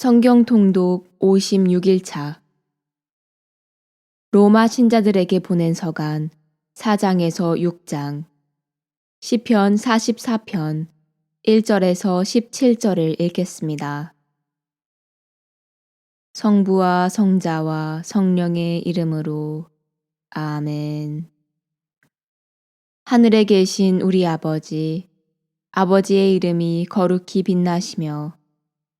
성경 통독 56일차 로마 신자들에게 보낸 서간 4장에서 6장 시편 44편 1절에서 17절을 읽겠습니다. 성부와 성자와 성령의 이름으로 아멘. 하늘에 계신 우리 아버지, 아버지의 이름이 거룩히 빛나시며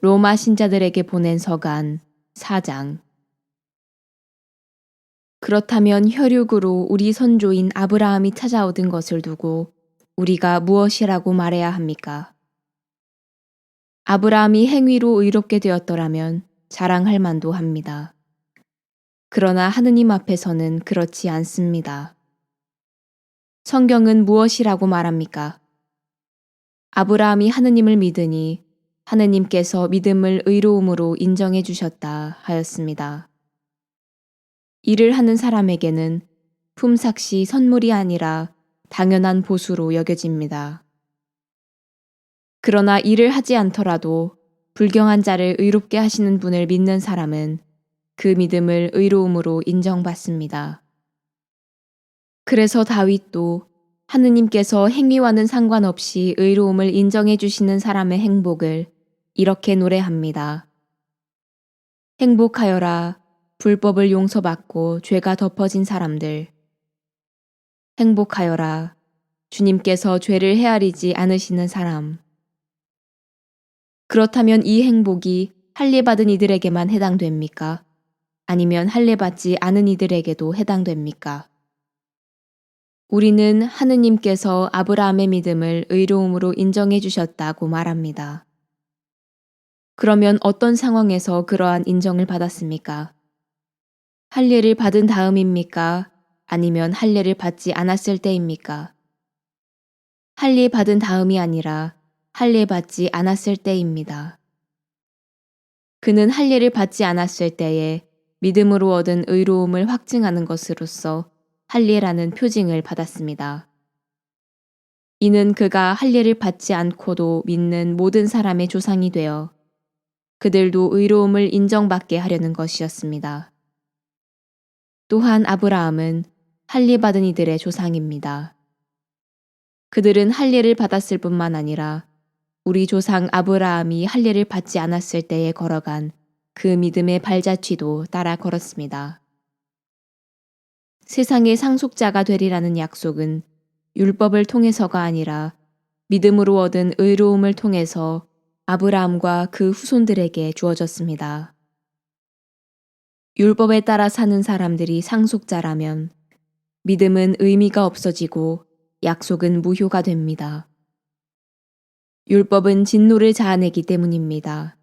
로마 신자들에게 보낸 서간 4장 그렇다면 혈육으로 우리 선조인 아브라함이 찾아오던 것을 두고 우리가 무엇이라고 말해야 합니까? 아브라함이 행위로 의롭게 되었더라면 자랑할 만도 합니다. 그러나 하느님 앞에서는 그렇지 않습니다. 성경은 무엇이라고 말합니까? 아브라함이 하느님을 믿으니 하느님께서 믿음을 의로움으로 인정해 주셨다 하였습니다. 일을 하는 사람에게는 품삯이 선물이 아니라 당연한 보수로 여겨집니다. 그러나 일을 하지 않더라도 불경한 자를 의롭게 하시는 분을 믿는 사람은 그 믿음을 의로움으로 인정받습니다. 그래서 다윗도 하느님께서 행위와는 상관없이 의로움을 인정해 주시는 사람의 행복을 이렇게 노래합니다. 행복하여라 불법을 용서받고 죄가 덮어진 사람들. 행복하여라 주님께서 죄를 헤아리지 않으시는 사람. 그렇다면 이 행복이 할례받은 이들에게만 해당됩니까? 아니면 할례받지 않은 이들에게도 해당됩니까? 우리는 하느님께서 아브라함의 믿음을 의로움으로 인정해 주셨다고 말합니다. 그러면 어떤 상황에서 그러한 인정을 받았습니까? 할례를 받은 다음입니까? 아니면 할례를 받지 않았을 때입니까? 할례 받은 다음이 아니라 할례 받지 않았을 때입니다. 그는 할례를 받지 않았을 때에 믿음으로 얻은 의로움을 확증하는 것으로서 할례라는 표징을 받았습니다. 이는 그가 할례를 받지 않고도 믿는 모든 사람의 조상이 되어 그들도 의로움을 인정받게 하려는 것이었습니다. 또한 아브라함은 할례 받은 이들의 조상입니다. 그들은 할례를 받았을 뿐만 아니라 우리 조상 아브라함이 할례를 받지 않았을 때에 걸어간 그 믿음의 발자취도 따라 걸었습니다. 세상의 상속자가 되리라는 약속은 율법을 통해서가 아니라 믿음으로 얻은 의로움을 통해서 아브라함과 그 후손들에게 주어졌습니다. 율법에 따라 사는 사람들이 상속자라면 믿음은 의미가 없어지고 약속은 무효가 됩니다. 율법은 진노를 자아내기 때문입니다.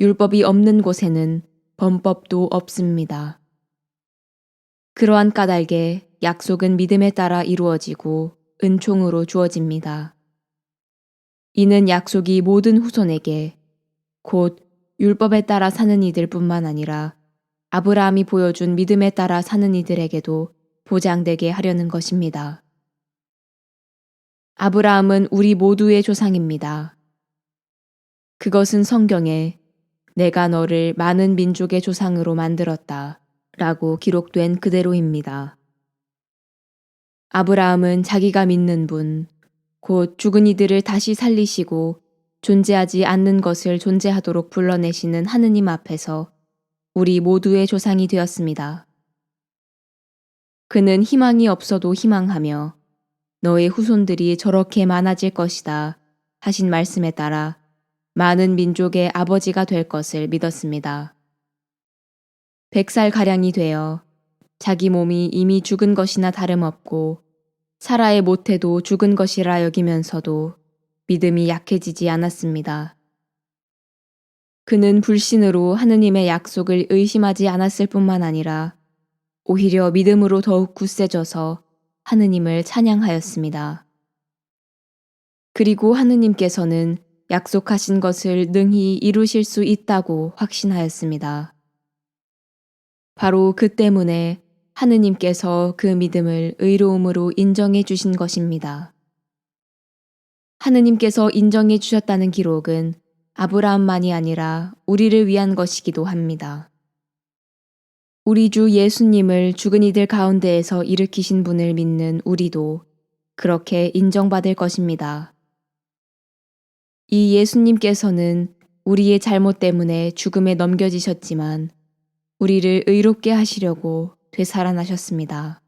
율법이 없는 곳에는 범법도 없습니다. 그러한 까닭에 약속은 믿음에 따라 이루어지고 은총으로 주어집니다. 이는 약속이 모든 후손에게 곧 율법에 따라 사는 이들 뿐만 아니라 아브라함이 보여준 믿음에 따라 사는 이들에게도 보장되게 하려는 것입니다. 아브라함은 우리 모두의 조상입니다. 그것은 성경에 내가 너를 많은 민족의 조상으로 만들었다 라고 기록된 그대로입니다. 아브라함은 자기가 믿는 분, 곧 죽은 이들을 다시 살리시고 존재하지 않는 것을 존재하도록 불러내시는 하느님 앞에서 우리 모두의 조상이 되었습니다. 그는 희망이 없어도 희망하며 너의 후손들이 저렇게 많아질 것이다 하신 말씀에 따라 많은 민족의 아버지가 될 것을 믿었습니다. 백살가량이 되어 자기 몸이 이미 죽은 것이나 다름없고 살아에 못해도 죽은 것이라 여기면서도 믿음이 약해지지 않았습니다. 그는 불신으로 하느님의 약속을 의심하지 않았을 뿐만 아니라 오히려 믿음으로 더욱 굳세져서 하느님을 찬양하였습니다. 그리고 하느님께서는 약속하신 것을 능히 이루실 수 있다고 확신하였습니다. 바로 그 때문에 하느님께서 그 믿음을 의로움으로 인정해 주신 것입니다. 하느님께서 인정해 주셨다는 기록은 아브라함만이 아니라 우리를 위한 것이기도 합니다. 우리 주 예수님을 죽은 이들 가운데에서 일으키신 분을 믿는 우리도 그렇게 인정받을 것입니다. 이 예수님께서는 우리의 잘못 때문에 죽음에 넘겨지셨지만 우리를 의롭게 하시려고 되살아나셨습니다.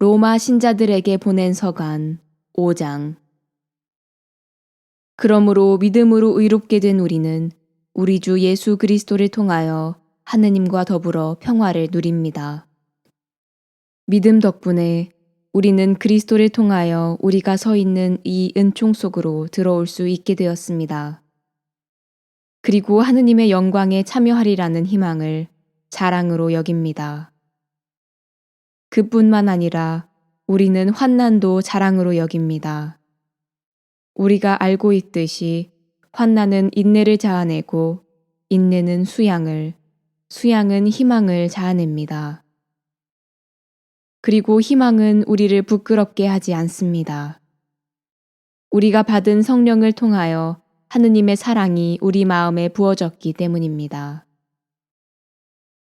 로마 신자들에게 보낸 서간 5장 그러므로 믿음으로 의롭게 된 우리는 우리 주 예수 그리스도를 통하여 하느님과 더불어 평화를 누립니다. 믿음 덕분에 우리는 그리스도를 통하여 우리가 서 있는 이 은총 속으로 들어올 수 있게 되었습니다. 그리고 하느님의 영광에 참여하리라는 희망을 자랑으로 여깁니다. 그뿐만 아니라 우리는 환난도 자랑으로 여깁니다. 우리가 알고 있듯이 환난은 인내를 자아내고 인내는 수양을, 수양은 희망을 자아냅니다. 그리고 희망은 우리를 부끄럽게 하지 않습니다. 우리가 받은 성령을 통하여 하느님의 사랑이 우리 마음에 부어졌기 때문입니다.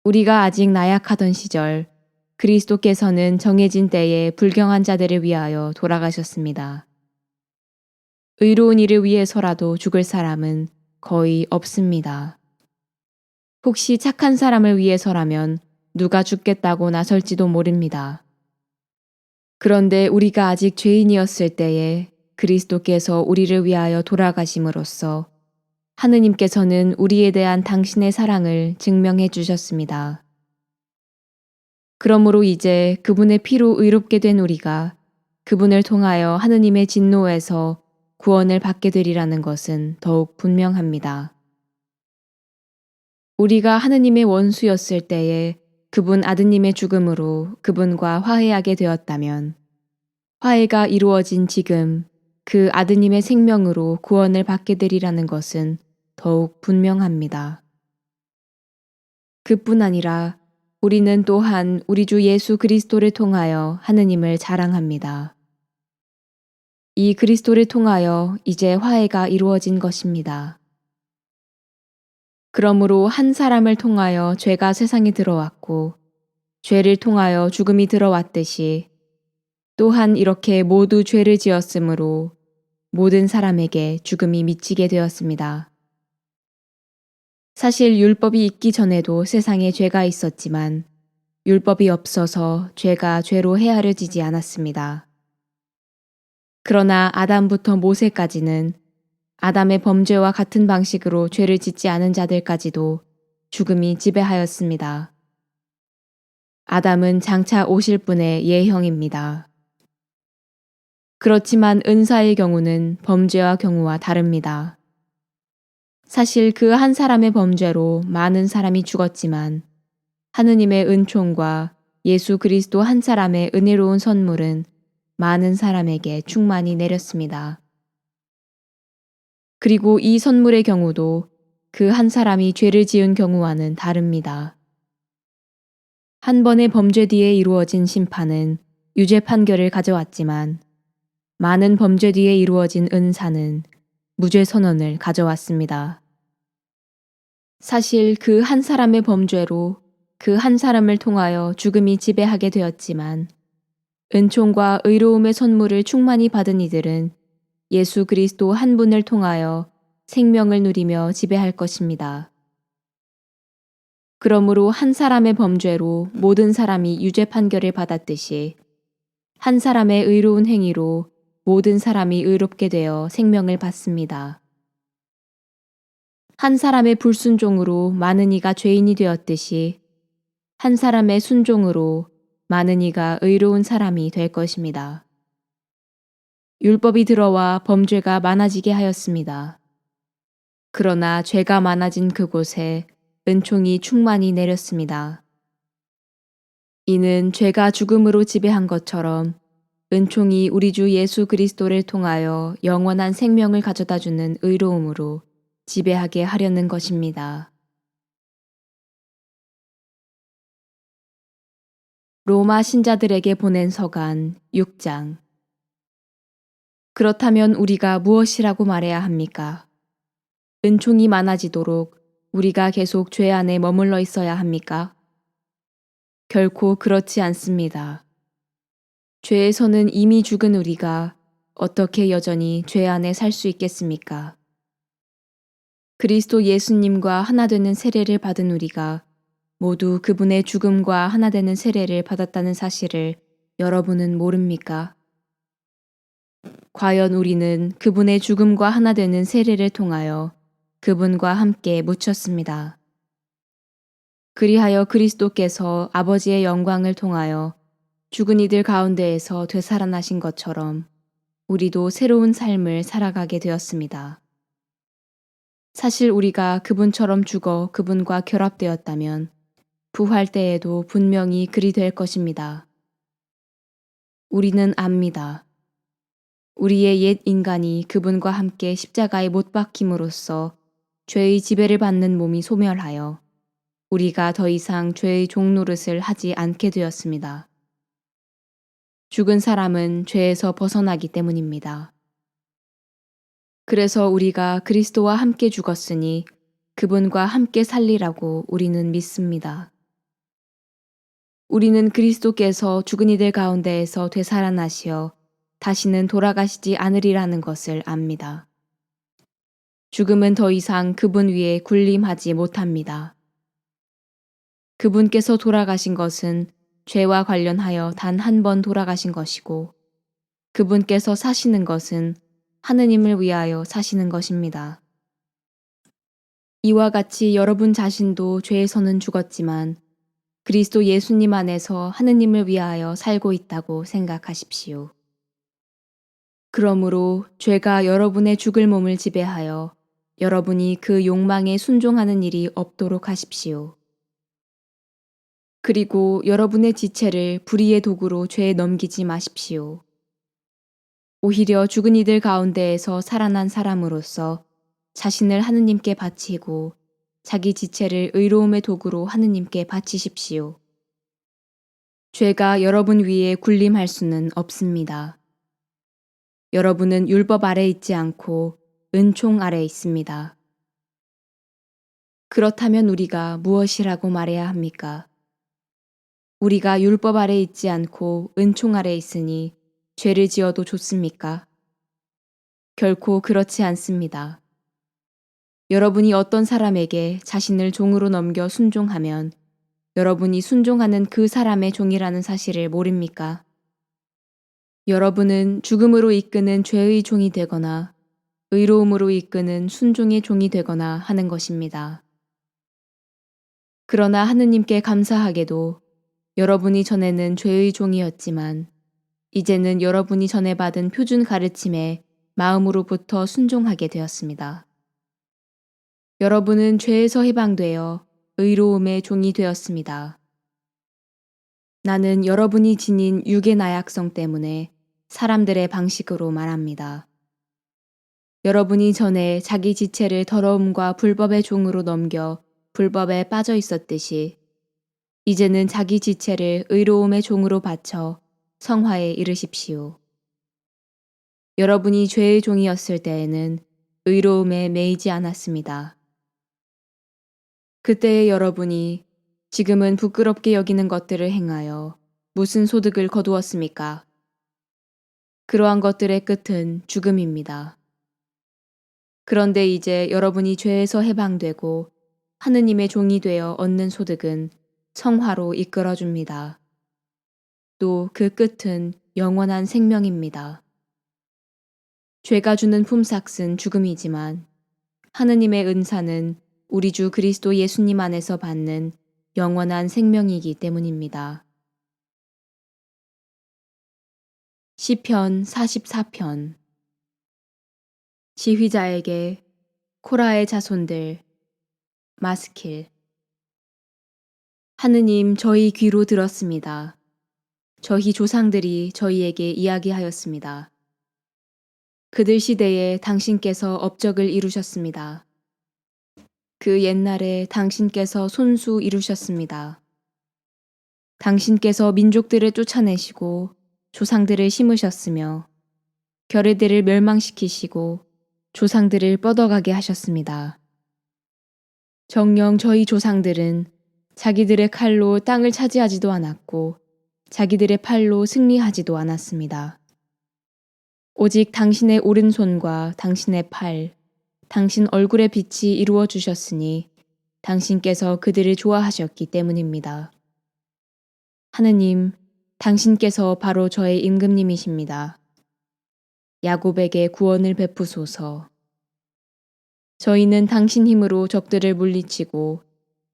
우리가 아직 나약하던 시절 그리스도께서는 정해진 때에 불경한 자들을 위하여 돌아가셨습니다. 의로운 일을 위해서라도 죽을 사람은 거의 없습니다. 혹시 착한 사람을 위해서라면 누가 죽겠다고 나설지도 모릅니다. 그런데 우리가 아직 죄인이었을 때에 그리스도께서 우리를 위하여 돌아가심으로써 하느님께서는 우리에 대한 당신의 사랑을 증명해 주셨습니다. 그러므로 이제 그분의 피로 의롭게 된 우리가 그분을 통하여 하느님의 진노에서 구원을 받게 되리라는 것은 더욱 분명합니다. 우리가 하느님의 원수였을 때에 그분 아드님의 죽음으로 그분과 화해하게 되었다면 화해가 이루어진 지금 그 아드님의 생명으로 구원을 받게 되리라는 것은 더욱 분명합니다. 그뿐 아니라 우리는 또한 우리 주 예수 그리스도를 통하여 하느님을 자랑합니다. 이 그리스도를 통하여 이제 화해가 이루어진 것입니다. 그러므로 한 사람을 통하여 죄가 세상에 들어왔고 죄를 통하여 죽음이 들어왔듯이 또한 이렇게 모두 죄를 지었으므로 모든 사람에게 죽음이 미치게 되었습니다. 사실 율법이 있기 전에도 세상에 죄가 있었지만 율법이 없어서 죄가 죄로 헤아려지지 않았습니다. 그러나 아담부터 모세까지는 아담의 범죄와 같은 방식으로 죄를 짓지 않은 자들까지도 죽음이 지배하였습니다. 아담은 장차 오실 분의 예형입니다. 그렇지만 은사의 경우는 범죄와 경우와 다릅니다. 사실 그 한 사람의 범죄로 많은 사람이 죽었지만 하느님의 은총과 예수 그리스도 한 사람의 은혜로운 선물은 많은 사람에게 충만히 내렸습니다. 그리고 이 선물의 경우도 그 한 사람이 죄를 지은 경우와는 다릅니다. 한 번의 범죄 뒤에 이루어진 심판은 유죄 판결을 가져왔지만 많은 범죄 뒤에 이루어진 은사는 무죄 선언을 가져왔습니다. 사실 그 한 사람의 범죄로 그 한 사람을 통하여 죽음이 지배하게 되었지만 은총과 의로움의 선물을 충만히 받은 이들은 예수 그리스도 한 분을 통하여 생명을 누리며 지배할 것입니다. 그러므로 한 사람의 범죄로 모든 사람이 유죄 판결을 받았듯이 한 사람의 의로운 행위로 모든 사람이 의롭게 되어 생명을 받습니다. 한 사람의 불순종으로 많은 이가 죄인이 되었듯이 한 사람의 순종으로 많은 이가 의로운 사람이 될 것입니다. 율법이 들어와 범죄가 많아지게 하였습니다. 그러나 죄가 많아진 그곳에 은총이 충만히 내렸습니다. 이는 죄가 죽음으로 지배한 것처럼 은총이 우리 주 예수 그리스도를 통하여 영원한 생명을 가져다 주는 의로움으로 지배하게 하려는 것입니다. 로마 신자들에게 보낸 서간 6장 그렇다면 우리가 무엇이라고 말해야 합니까? 은총이 많아지도록 우리가 계속 죄 안에 머물러 있어야 합니까? 결코 그렇지 않습니다. 죄에서는 이미 죽은 우리가 어떻게 여전히 죄 안에 살 수 있겠습니까? 그리스도 예수님과 하나 되는 세례를 받은 우리가 모두 그분의 죽음과 하나 되는 세례를 받았다는 사실을 여러분은 모릅니까? 과연 우리는 그분의 죽음과 하나 되는 세례를 통하여 그분과 함께 묻혔습니다. 그리하여 그리스도께서 아버지의 영광을 통하여 죽은 이들 가운데에서 되살아나신 것처럼 우리도 새로운 삶을 살아가게 되었습니다. 사실 우리가 그분처럼 죽어 그분과 결합되었다면 부활 때에도 분명히 그리 될 것입니다. 우리는 압니다. 우리의 옛 인간이 그분과 함께 십자가에 못 박힘으로써 죄의 지배를 받는 몸이 소멸하여 우리가 더 이상 죄의 종노릇을 하지 않게 되었습니다. 죽은 사람은 죄에서 벗어나기 때문입니다. 그래서 우리가 그리스도와 함께 죽었으니 그분과 함께 살리라고 우리는 믿습니다. 우리는 그리스도께서 죽은 이들 가운데에서 되살아나시어 다시는 돌아가시지 않으리라는 것을 압니다. 죽음은 더 이상 그분 위에 군림하지 못합니다. 그분께서 돌아가신 것은 죄와 관련하여 단 한 번 돌아가신 것이고 그분께서 사시는 것은 하느님을 위하여 사시는 것입니다. 이와 같이 여러분 자신도 죄에서는 죽었지만 그리스도 예수님 안에서 하느님을 위하여 살고 있다고 생각하십시오. 그러므로 죄가 여러분의 죽을 몸을 지배하여 여러분이 그 욕망에 순종하는 일이 없도록 하십시오. 그리고 여러분의 지체를 불의의 도구로 죄에 넘기지 마십시오. 오히려 죽은 이들 가운데에서 살아난 사람으로서 자신을 하느님께 바치고 자기 지체를 의로움의 도구로 하느님께 바치십시오. 죄가 여러분 위에 군림할 수는 없습니다. 여러분은 율법 아래 있지 않고 은총 아래 있습니다. 그렇다면 우리가 무엇이라고 말해야 합니까? 우리가 율법 아래 있지 않고 은총 아래 있으니 죄를 지어도 좋습니까? 결코 그렇지 않습니다. 여러분이 어떤 사람에게 자신을 종으로 넘겨 순종하면 여러분이 순종하는 그 사람의 종이라는 사실을 모릅니까? 여러분은 죽음으로 이끄는 죄의 종이 되거나 의로움으로 이끄는 순종의 종이 되거나 하는 것입니다. 그러나 하느님께 감사하게도 여러분이 전에는 죄의 종이었지만 이제는 여러분이 전에 받은 표준 가르침에 마음으로부터 순종하게 되었습니다. 여러분은 죄에서 해방되어 의로움의 종이 되었습니다. 나는 여러분이 지닌 육의 나약성 때문에 사람들의 방식으로 말합니다. 여러분이 전에 자기 지체를 더러움과 불법의 종으로 넘겨 불법에 빠져 있었듯이 이제는 자기 지체를 의로움의 종으로 바쳐 성화에 이르십시오. 여러분이 죄의 종이었을 때에는 의로움에 매이지 않았습니다. 그때의 여러분이 지금은 부끄럽게 여기는 것들을 행하여 무슨 소득을 거두었습니까? 그러한 것들의 끝은 죽음입니다. 그런데 이제 여러분이 죄에서 해방되고 하느님의 종이 되어 얻는 소득은 성화로 이끌어줍니다. 또 그 끝은 영원한 생명입니다. 죄가 주는 품삯은 죽음이지만 하느님의 은사는 우리 주 그리스도 예수님 안에서 받는 영원한 생명이기 때문입니다. 시편 44편 지휘자에게 코라의 자손들 마스킬 하느님 저희 귀로 들었습니다. 저희 조상들이 저희에게 이야기하였습니다. 그들 시대에 당신께서 업적을 이루셨습니다. 그 옛날에 당신께서 손수 이루셨습니다. 당신께서 민족들을 쫓아내시고 조상들을 심으셨으며 결의들을 멸망시키시고 조상들을 뻗어가게 하셨습니다. 정령 저희 조상들은 자기들의 칼로 땅을 차지하지도 않았고 자기들의 팔로 승리하지도 않았습니다. 오직 당신의 오른손과 당신의 팔, 당신 얼굴의 빛이 이루어 주셨으니 당신께서 그들을 좋아하셨기 때문입니다. 하느님, 당신께서 바로 저의 임금님이십니다. 야곱에게 구원을 베푸소서. 저희는 당신 힘으로 적들을 물리치고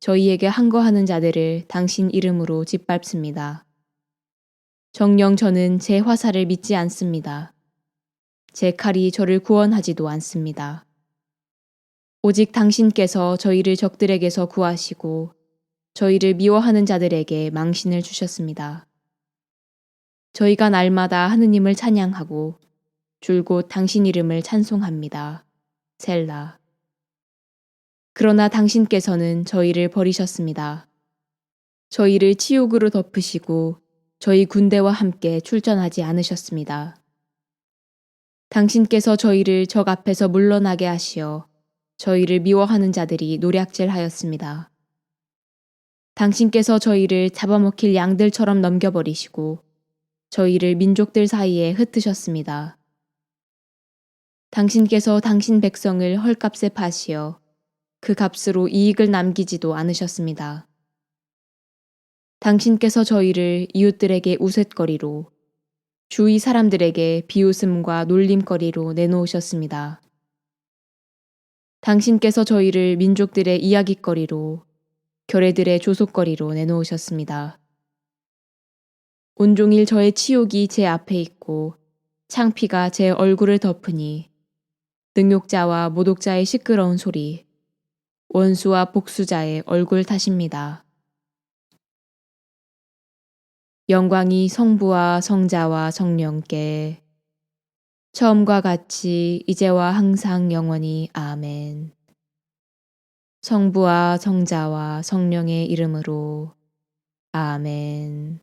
저희에게 항거하는 자들을 당신 이름으로 짓밟습니다. 정령 저는 제 화살을 믿지 않습니다. 제 칼이 저를 구원하지도 않습니다. 오직 당신께서 저희를 적들에게서 구하시고 저희를 미워하는 자들에게 망신을 주셨습니다. 저희가 날마다 하느님을 찬양하고 줄곧 당신 이름을 찬송합니다. 셀라. 그러나 당신께서는 저희를 버리셨습니다. 저희를 치욕으로 덮으시고 저희 군대와 함께 출전하지 않으셨습니다. 당신께서 저희를 적 앞에서 물러나게 하시어 저희를 미워하는 자들이 노략질 하였습니다. 당신께서 저희를 잡아먹힐 양들처럼 넘겨버리시고 저희를 민족들 사이에 흩으셨습니다. 당신께서 당신 백성을 헐값에 파시어 그 값으로 이익을 남기지도 않으셨습니다. 당신께서 저희를 이웃들에게 우쇳거리로 주위 사람들에게 비웃음과 놀림거리로 내놓으셨습니다. 당신께서 저희를 민족들의 이야기거리로 결애들의 조속거리로 내놓으셨습니다. 온종일 저의 치욕이 제 앞에 있고 창피가 제 얼굴을 덮으니 능욕자와 모독자의 시끄러운 소리, 원수와 복수자의 얼굴 탓입니다. 영광이 성부와 성자와 성령께 처음과 같이 이제와 항상 영원히 아멘. 성부와 성자와 성령의 이름으로 아멘.